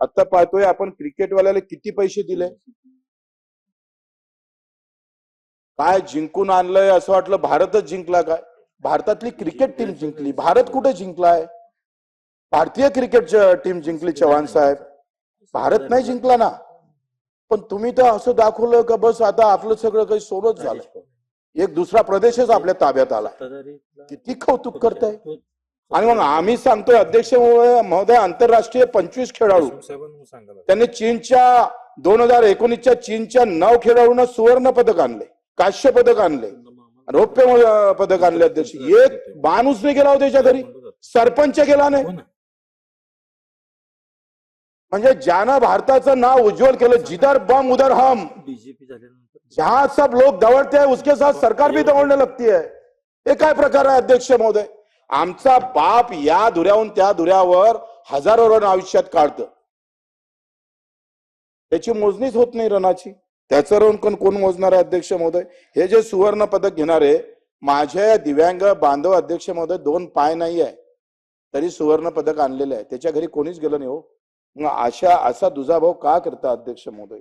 आता पाहतोय आपण क्रिकेटवाल्याला किती पैसे दिले? काय जिंकून आणलंय असं वाटलं भारतच जिंकला काय? भारतातली क्रिकेट टीम जिंकली. भारत कुठे जिंकलाय? भारतीय क्रिकेट टीम जिंकली चव्हाण साहेब. भारत नाही जिंकला ना. पण तुम्ही तर असं दाखवलं का बस आता आपलं सगळं काही सोनच झालं. एक दुसरा प्रदेशच आपल्या ताब्यात आला किती कौतुक करताय? आणि मग आम्ही सांगतोय अध्यक्ष महोदय महोदय आंतरराष्ट्रीय पंचवीस खेळाडू. त्यांनी चीनच्या दोन हजार एकोणीसच्या चीनच्या नऊ खेळाडूंना सुवर्ण पदक आणले काश्य पदक आणले रौप्य पदक आणले अध्यक्ष. एक माणूस नाही गेला हो त्याच्या घरी. सरपंच गेला नाही. म्हणजे ज्यानं भारताचं नाव उज्ज्वल केलं जिधर बम उधर हम. बीजेपी जहां सब लोग दौड़ते हैं उसके साथ सरकार भी दौड़ने लगती है हे काय प्रकार आहे अध्यक्ष महोदय? आमचा बाप या धुऱ्याहून त्या धुऱ्यावर हजारो रन आयुष्यात काढतं. त्याची मोजणीच होत नाही रनाची त्याचं रन कोण कोण मोजणार आहे अध्यक्ष महोदय? हे जे सुवर्ण पदक घेणारे माझे दिव्यांग बांधव अध्यक्ष महोदय दोन पाय नाही आहे. तरी सुवर्ण पदक आणलेलं आहे. त्याच्या घरी कोणीच गेलं नाही हो. मग अशा असा दुजाभाव का करता अध्यक्ष महोदय?